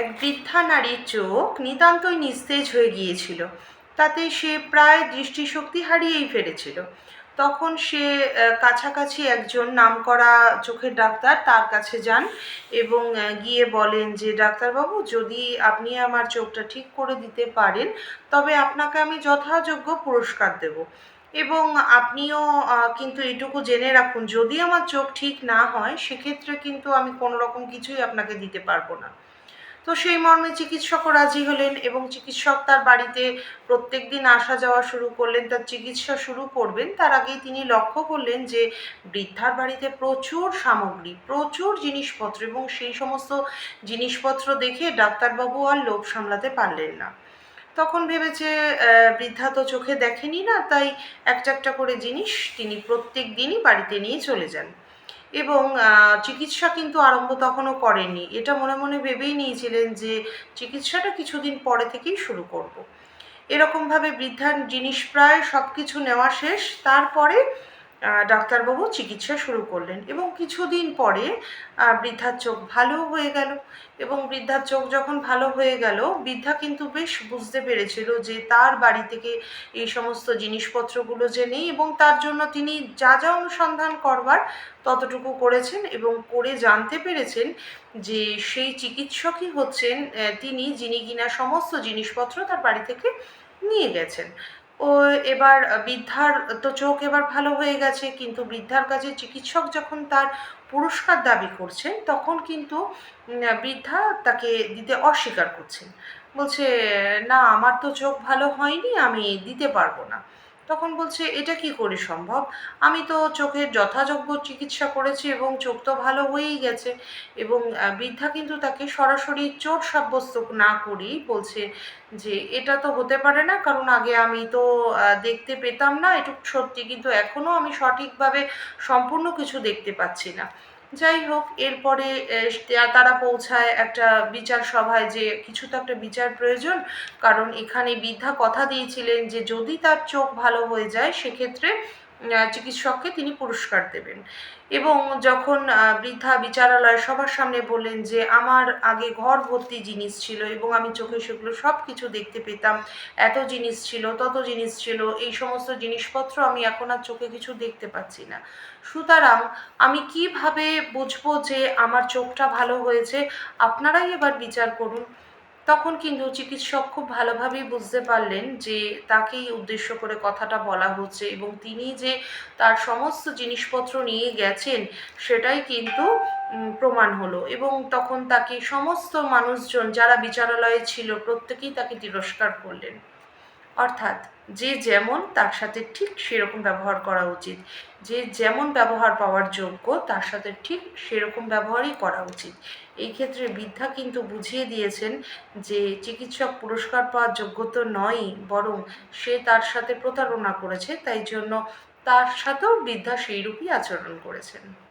এক বৃদ্ধা নারীর চোখ নিতান্তই নিস্তেজ হয়ে গিয়েছিল। তাতে সে প্রায় দৃষ্টিশক্তি হারিয়েই ফেলেছিল। তখন সে কাছাকাছি একজন নামকরা চোখের ডাক্তার তার কাছে যান এবং গিয়ে বলেন যে, ডাক্তারবাবু, যদি আপনি আমার চোখটা ঠিক করে দিতে পারেন, তবে আপনাকে আমি যথাযোগ্য পুরস্কার দেব। এবং আপনিও কিন্তু এটুকু জেনে রাখুন, যদি আমার চোখ ঠিক না হয়, সেক্ষেত্রে কিন্তু আমি কোনো রকম কিছুই আপনাকে দিতে পারব না। তো সেই মর্মে চিকিৎসকও রাজি হলেন এবং চিকিৎসক তার বাড়িতে প্রত্যেক দিন আসা যাওয়া শুরু করলেন, তার চিকিৎসা শুরু করবেন। তার আগেই তিনি লক্ষ্য করলেন যে বৃদ্ধার বাড়িতে প্রচুর সামগ্রী, প্রচুর জিনিসপত্র এবং সেই সমস্ত জিনিসপত্র দেখে ডাক্তারবাবু আর লোভ সামলাতে পারলেন না। তখন ভেবেছে বৃদ্ধা তো চোখে দেখেনি না, তাই একটা একটা করে জিনিস তিনি প্রত্যেক দিনই বাড়িতে নিয়ে চলে যান। এবং চিকিৎসা কিন্তু আরম্ভ তখনও করেনি এটা মনে মনে ভেবেই নিয়েছিলেন যে চিকিৎসাটা কিছুদিন পরে থেকেই শুরু করব। এরকমভাবে বৃদ্ধার জিনিস প্রায় সব কিছু নেওয়া শেষ তারপরে ডাক্তারবাবু চিকিৎসা শুরু করলেন এবং কিছুদিন পরে বৃদ্ধার চোখ ভালো হয়ে গেল এবং বৃদ্ধার চোখ যখন ভালো হয়ে গেল, বৃদ্ধা কিন্তু বেশ বুঝতে পেরেছিল যে তার বাড়ি থেকে এই সমস্ত জিনিসপত্রগুলো যে নেই এবং তার জন্য তিনি যা যা অনুসন্ধান করবার ততটুকু করেছেন এবং করে জানতে পেরেছেন যে সেই চিকিৎসকই হচ্ছেন তিনি যিনি কিনা সমস্ত জিনিসপত্র তার বাড়ি থেকে নিয়ে গেছেন। ও এবার বৃদ্ধার, তো চোখ এবার ভালো হয়ে গেছে, কিন্তু বৃদ্ধার কাছে চিকিৎসক যখন তার পুরস্কার দাবি করছেন, তখন কিন্তু বৃদ্ধা তাকে দিতে অস্বীকার করছেন। বলছে, না, আমার তো চোখ ভালো হয়নি, আমি দিতে পারব না। তখন বলছে, এটা কি করে সম্ভব? আমি তো চোখের যথাযোগ্য চিকিৎসা করেছি এবং চোখ তো ভালো হয়েই গেছে এবং বৃদ্ধা কিন্তু তাকে সরাসরি চোট সাব্যস্ত না করেই বলছে যে, এটা তো হতে পারে না, কারণ আগে আমি তো দেখতে পেতাম না, এটুকু সত্যি, কিন্তু এখনও আমি সঠিকভাবে সম্পূর্ণ কিছু দেখতে পাচ্ছি না। যাই হোক এরপরে তারা পৌঁছায় একটা বিচার সভায় যে কিছু তো একটা বিচার প্রয়োজন। কারণ এখানে বৃদ্ধা কথা দিয়েছিলেন যে, যদি তার চোখ ভালো হয়ে যায়, সেক্ষেত্রে চিকিৎসককে তিনি পুরস্কার দেবেন। এবং যখন বৃদ্ধা বিচারালয় সবার সামনে বললেন যে, আমার আগে ঘর ভর্তি জিনিস ছিল এবং আমি চোখে সেগুলো সব কিছু দেখতে পেতাম, এত জিনিস ছিল, তত জিনিস ছিল, এই সমস্ত জিনিসপত্র আমি এখন আর চোখে কিছু দেখতে পাচ্ছি না। সুতরাং আমি কীভাবে বুঝব যে আমার চোখটা ভালো হয়েছে? আপনারাই এবার বিচার করুন। তখন কিন্তু চিকিৎসক খুব ভালোভাবেই বুঝতে পারলেন যে তাকেই উদ্দেশ্য করে কথাটা বলা হচ্ছে এবং তিনি যে তার সমস্ত জিনিসপত্র নিয়ে গেছেন, সেটাই কিন্তু প্রমাণ হলো এবং তখন তাকে সমস্ত মানুষজন যারা বিচারালয়ে ছিল প্রত্যেকেই তাকে তিরস্কার করলেন। অর্থাৎ যে যেমন তার সাথে ঠিক সেরকম ব্যবহার করা উচিত। যে যেমন ব্যবহার পাওয়ার যোগ্য, তার সাথে ঠিক সেরকম ব্যবহারই করা উচিত। এই ক্ষেত্রে বৃদ্ধা কিন্তু বুঝিয়ে দিয়েছেন যে চিকিৎসক পুরস্কার পাওয়ার যোগ্য তো নয়ই, বরং সে তার সাথে প্রতারণা করেছে, তাই জন্য তার সাথেও বৃদ্ধা সেইরূপই আচরণ করেছেন।